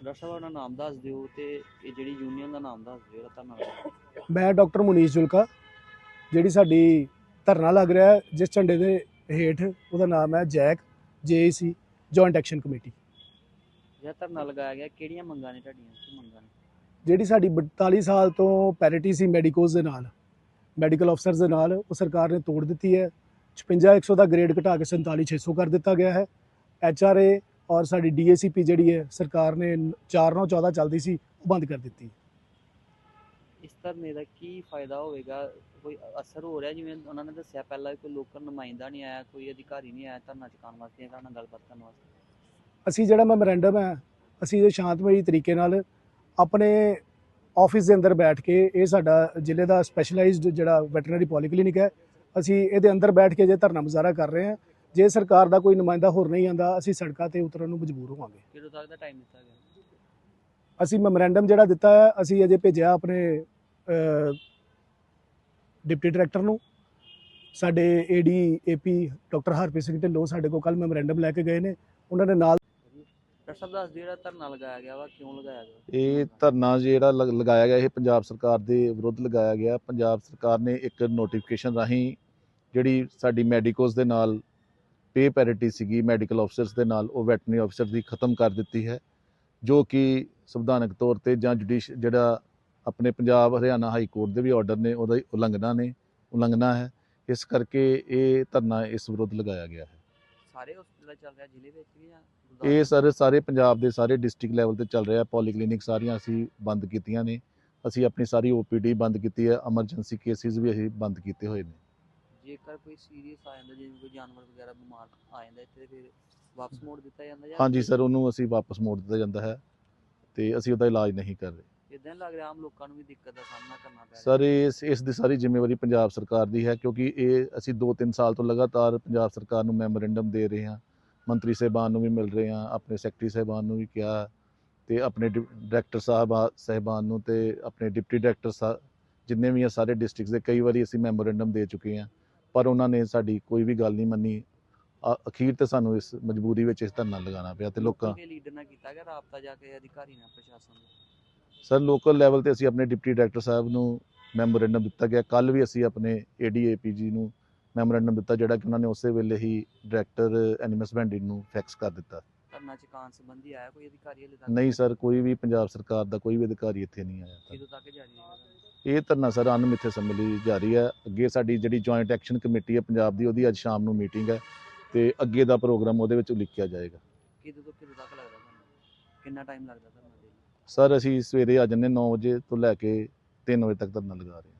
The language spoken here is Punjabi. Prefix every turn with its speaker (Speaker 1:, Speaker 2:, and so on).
Speaker 1: ਡਾਕਟਰ ਸਾਹਿਬ ਆਪਣਾ ਨਾਮ ਦੱਸ ਦਿਓ ਤੇ ਇਹ ਜਿਹੜੀ ਯੂਨੀਅਨ ਦਾ ਨਾਮ ਦੱਸ ਦਿਓ ਲਗਾਇਆ
Speaker 2: ਮੈਂ ਡਾਕਟਰ ਮੁਨੀਸ਼ ਜੁਲਕਾ ਜਿਹੜੀ ਸਾਡੀ ਧਰਨਾ ਲੱਗ ਰਿਹਾ ਹੈ, ਜਿਸ ਝੰਡੇ ਦੇ ਹੇਠ ਉਹਦਾ ਨਾਮ ਹੈ JAC JAC joint action committee
Speaker 1: ਜਿਹੜਾ ਧਰਨਾ ਲਗਾਇਆ ਗਿਆ ਕਿਹੜੀਆਂ ਮੰਗਾਂ ਨੇ ਤੁਹਾਡੀਆਂ? ਕੀ ਮੰਗਾਂ ਨੇ?
Speaker 2: ਜਿਹੜੀ ਸਾਡੀ 42 ਸਾਲ ਤੋਂ ਪੈਰਿਟੀ ਸੀ ਮੈਡੀਕੋਜ਼ ਦੇ ਨਾਲ ਮੈਡੀਕਲ ਅਫਸਰਸ ਦੇ ਨਾਲ ਉਹ ਸਰਕਾਰ ਨੇ ਤੋੜ ਦਿੱਤੀ ਹੈ। 56 100 ਦਾ ਗ੍ਰੇਡ ਘਟਾ ਕੇ 47 600 ਕਰ ਦਿੱਤਾ ਗਿਆ ਹੈ। ਐਚਆਰਏ ਔਰ ਸਾਡੀ ਡੀਏਸੀਪੀ ਜਿਹੜੀ ਹੈ ਸਰਕਾਰ ਨੇ 4 9 14 ਚੱਲਦੀ ਸੀ ਉਹ ਬੰਦ ਕਰ ਦਿੱਤੀ।
Speaker 1: ਇਸ ਧਰਨੇ ਦਾ ਕੀ ਫਾਇਦਾ ਹੋਵੇਗਾ? ਕੋਈ ਅਸਰ ਹੋ ਰਿਹਾ? ਜਿਵੇਂ ਉਹਨਾਂ ਨੇ ਦੱਸਿਆ ਪਹਿਲਾਂ ਕੋਈ ਲੋਕਲ ਨੁਮਾਇੰਦਾ ਨਹੀਂ ਆਇਆ ਕੋਈ ਅਧਿਕਾਰੀ ਨਹੀਂ ਆਇਆ ਧਰਨਾ ਚੁਕਾਉਣ ਵਾਸਤੇ ਤੁਹਾਡੇ ਨਾਲ ਗੱਲਬਾਤ ਕਰਨ ਵਾਸਤੇ।
Speaker 2: ਅਸੀਂ ਜਿਹੜਾ ਮੈਮੋਰੈਂਡਮ ਹੈ ਅਸੀਂ ਇਹ ਸ਼ਾਂਤਮਈ ਤਰੀਕੇ ਨਾਲ ਆਪਣੇ ਆਫਿਸ ਦੇ ਅੰਦਰ ਬੈਠ ਕੇ ਇਹ ਸਾਡਾ ਜ਼ਿਲ੍ਹੇ ਦਾ ਸਪੈਸ਼ਲਾਈਜ਼ਡ ਜਿਹੜਾ ਵੈਟਰਨਰੀ ਪੋਲੀਕਲੀਨਿਕ ਹੈ ਅਸੀਂ ਇਹਦੇ ਅੰਦਰ ਬੈਠ ਕੇ ਜੇ ਧਰਨਾ ਮੁਜ਼ਾਹਰਾ ਕਰ ਰਹੇ ਹਾਂ। ਜੇ ਸਰਕਾਰ ਦਾ ਕੋਈ ਨੁਮਾਇੰਦਾ ਹੋਰ ਨਹੀਂ ਆਂਦਾ ਅਸੀਂ ਸੜਕਾਂ ਤੇ ਉਤਰਨ ਨੂੰ ਮਜਬੂਰ ਹੋਵਾਂਗੇ।
Speaker 1: ਕਿਦੋਂ ਤੱਕ ਦਾ ਟਾਈਮ ਦਿੱਤਾ ਗਿਆ?
Speaker 2: ਅਸੀਂ ਮੈਮੋਰੈਂਡਮ ਜਿਹੜਾ ਦਿੱਤਾ ਹੈ ਅਸੀਂ ਅਜੇ ਭੇਜਿਆ ਆਪਣੇ ਡਿਪਟੀ ਡਾਇਰੈਕਟਰ ਨੂੰ। ਸਾਡੇ AD AP doctor Harpreet Singh Dhillon ਸਾਡੇ ਕੋਲ ਕੱਲ ਮੈਮੋਰੈਂਡਮ ਲੈ ਕੇ ਗਏ ਨੇ। ਉਹਨਾਂ ਦੇ ਨਾਲ
Speaker 1: ਡਾਕਟਰ ਸਾਹਿਬ ਦਿਓ ਜਿਹੜਾ ਧਰਨਾ ਲਗਾਇਆ ਗਿਆ ਵਾ ਕਿਉਂ ਲਗਾਇਆ ਗਿਆ?
Speaker 3: ਇਹ ਧਰਨਾ ਜਿਹੜਾ ਲਗ- ਲਗਾਇਆ ਗਿਆ ਇਹ ਪੰਜਾਬ ਸਰਕਾਰ ਦੇ ਵਿਰੁੱਧ ਲਗਾਇਆ ਗਿਆ। ਪੰਜਾਬ ਸਰਕਾਰ ਨੇ ਇੱਕ ਨੋਟੀਫਿਕੇਸ਼ਨ ਰਾਹੀਂ ਜਿਹੜੀ ਸਾਡੀ ਮੈਡੀਕੋਸ ਦੇ ਨਾਲ ਪੇ ਪੈਰਿਟੀ ਸੀਗੀ ਮੈਡੀਕਲ ਅਫਸਰਸ ਦੇ ਨਾਲ ਉਹ ਵੈਟਰਨਰੀ ਅਫਸਰ ਦੀ ਖਤਮ ਕਰ ਦਿੱਤੀ ਹੈ ਜੋ ਕਿ ਸੰਵਿਧਾਨਕ ਤੌਰ ਤੇ ਜਾਂ ਜੁਡੀਸ਼ ਜਿਹੜਾ ਆਪਣੇ ਪੰਜਾਬ ਹਰਿਆਣਾ ਹਾਈ ਕੋਰਟ ਦੇ ਵੀ ਆਰਡਰ ਨੇ ਉਹਦਾ ਉਲੰਘਣਾ ਨੇ ਉਲੰਘਣਾ ਹੈ। ਇਸ ਕਰਕੇ ਇਹ ਧਰਨਾ ਇਸ ਵਿਰੁੱਧ ਲਗਾਇਆ ਗਿਆ ਹੈ।
Speaker 1: ਸਾਰੇ ਹਸਪਤਾਲ ਚੱਲ ਰਿਹਾ ਜ਼ਿਲ੍ਹੇ ਵਿੱਚ ਵੀ ਜਾਂ
Speaker 3: ਇਹ? ਸਰ ਸਾਰੇ ਪੰਜਾਬ ਦੇ ਸਾਰੇ ਡਿਸਟ੍ਰਿਕਟ ਲੈਵਲ ਤੇ ਚੱਲ ਰਿਹਾ ਪੋਲੀਕਲੀਨਿਕ ਸਾਰੀਆਂ ਅਸੀਂ ਬੰਦ ਕੀਤੀਆਂ ਨੇ। ਅਸੀਂ ਆਪਣੀ ਸਾਰੀ ਓਪੀਡੀ ਬੰਦ ਕੀਤੀ ਹੈ ਐਮਰਜੈਂਸੀ ਕੇਸਿਸ ਵੀ ਅਸੀਂ ਬੰਦ ਕੀਤੇ ਹੋਏ ਨੇ।
Speaker 1: ਜੇਕਰ ਕੋਈ ਸੀਰੀਅਸ ਆ ਜਾਂਦਾ ਜਿਵੇਂ ਕੋਈ ਜਾਨਵਰ ਵਗੈਰਾ ਬਿਮਾਰ ਆ ਜਾਂਦਾ ਇੱਥੇ ਫਿਰ ਵਾਪਸ ਮੋੜ ਦਿੱਤਾ ਜਾਂਦਾ ਜਾਂ
Speaker 3: ਹਾਂਜੀ ਸਰ ਉਹਨੂੰ ਅਸੀਂ ਵਾਪਸ ਮੋੜ ਦਿੱਤਾ ਜਾਂਦਾ ਹੈ ਤੇ ਅਸੀਂ ਉਹਦਾ ਇਲਾਜ ਨਹੀਂ ਕਰ ਰਹੇ।
Speaker 1: ਇਦਾਂ ਲੱਗ ਰਿਹਾ ਆਮ ਲੋਕਾਂ ਨੂੰ ਵੀ ਦਿੱਕਤ ਦਾ ਸਾਹਮਣਾ ਕਰਨਾ ਪੈ ਰਿਹਾ।
Speaker 3: ਸਰ ਇਸ ਇਸ ਦੀ ਸਾਰੀ ਜ਼ਿੰਮੇਵਾਰੀ ਪੰਜਾਬ ਸਰਕਾਰ ਦੀ ਹੈ ਕਿਉਂਕਿ ਇਹ ਅਸੀਂ 2-3 ਸਾਲ ਤੋਂ ਲਗਾਤਾਰ ਪੰਜਾਬ ਸਰਕਾਰ ਨੂੰ ਮੈਮੋਰੈਂਡਮ ਦੇ ਰਹੇ ਹਾਂ ਮੰਤਰੀ ਸਾਹਿਬਾਨ ਨੂੰ ਵੀ ਮਿਲ ਰਹੇ ਹਾਂ ਆਪਣੇ ਸੈਕਟਰੀ ਸਾਹਿਬਾਨ ਨੂੰ ਵੀ ਕਿਹਾ ਤੇ ਆਪਣੇ ਡਾਇਰੈਕਟਰ ਸਾਹਿਬ ਸਾਹਿਬਾਨ ਨੂੰ ਤੇ ਆਪਣੇ ਡਿਪਟੀ ਡਾਇਰੈਕਟਰ ਸਾਹਿਬ ਜਿੰਨੇ ਵੀ ਆ ਸਾਰੇ ਡਿਸਟ੍ਰਿਕਟਸ ਦੇ ਕਈ ਵਾਰੀ ਅਸੀਂ ਮੈਮੋਰੈਂਡਮ ਦੇ ਚੁੱਕੇ ਹਾਂ। ਪਰ ਉਹਨਾਂ ਨੇ ਸਾਡੀ ਕੋਈ ਵੀ ਗੱਲ ਨਹੀਂ ਮੰਨੀ। ਅ- ਅਖੀਰ ਤੇ ਸਾਨੂੰ ਇਸ ਮਜਬੂਰੀ ਵਿੱਚ ਇਸ ਧਰਨਾ ਲਗਾਉਣਾ ਪਿਆ ਤੇ ਲੋਕਾਂ
Speaker 1: ਦੇ ਲੀਡਰ ਨਾਲ ਕੀਤਾ ਗਿਆ ਰਾਬਤਾ ਜਾ ਕੇ ਅਧਿਕਾਰੀ ਨਾਲ ਪ੍ਰਸ਼ਾਸਨ
Speaker 3: ਸਰ ਲੋਕਲ ਲੈਵਲ ਤੇ ਅਸੀਂ ਆਪਣੇ ਡਿਪਟੀ ਡਾਇਰੈਕਟਰ ਸਾਹਿਬ ਨੂੰ ਮੈਮੋਰੈਂਡਮ ਦਿੱਤਾ ਗਿਆ। ਕੱਲ ਵੀ ਅਸੀਂ ਆਪਣੇ ਏਡੀਏਪੀਜੀ ਨੂੰ ਮੈਮੋਰੈਂਡਮ ਦਿੱਤਾ ਜਿਹੜਾ ਕਿ ਉਹਨਾਂ ਨੇ ਉਸੇ ਵੇਲੇ ਹੀ ਡਾਇਰੈਕਟਰ ਐਨੀਮਸ ਬੈਂਡਿਟ ਨੂੰ ਫੈਕਸ ਕਰ ਦਿੱਤਾ।
Speaker 1: ਧਰਨਾ ਚੁਕਾਉਣ ਸੰਬੰਧੀ ਆਇਆ ਕੋਈ ਅਧਿਕਾਰੀ ਹਲੇ ਤੱਕ?
Speaker 3: ਨਹੀਂ ਸਰ ਕੋਈ ਵੀ ਪੰਜਾਬ ਸਰਕਾਰ ਦਾ ਕੋਈ ਵੀ ਅਧਿਕਾਰੀ ਇੱਥੇ ਨਹੀਂ ਆਇਆ
Speaker 1: ਕਿਦੋਂ ਤੱਕ ਜਾਰੀ ਰਹੇਗਾ
Speaker 3: ਇਹ ਧਰਨਾ ਸਰ ਅਨਮਿੱਥੇ ਸਮੇਂ ਲਈ ਜਾਰੀ ਹੈ। ਅੱਗੇ ਸਾਡੀ ਜਿਹੜੀ ਜੁਆਇੰਟ ਐਕਸ਼ਨ ਕਮੇਟੀ ਹੈ ਪੰਜਾਬ ਦੀ ਉਹਦੀ ਅੱਜ ਸ਼ਾਮ ਨੂੰ ਮੀਟਿੰਗ ਹੈ ਤੇ ਅੱਗੇ ਦਾ ਪ੍ਰੋਗਰਾਮ ਉਹਦੇ ਵਿੱਚ ਉਲੀਕਿਆ ਜਾਏਗਾ।
Speaker 1: ਕਿਦੋਂ ਤੋਂ ਕਿਦੋਂ ਤੱਕ ਲੱਗਦਾ ਤੁਹਾਨੂੰ? ਕਿੰਨਾ ਟਾਈਮ ਲੱਗਦਾ ਧਰਨਾ ਦੇ ਲਈ
Speaker 3: ਸਰ ਅਸੀਂ ਸਵੇਰੇ ਆ ਜੰਨੇ 9 ਵਜੇ ਤੋਂ ਲੈ ਕੇ 3 ਵਜੇ ਤੱਕ ਧਰਨਾ ਲਗਾ ਰਹੇ ਹਾਂ।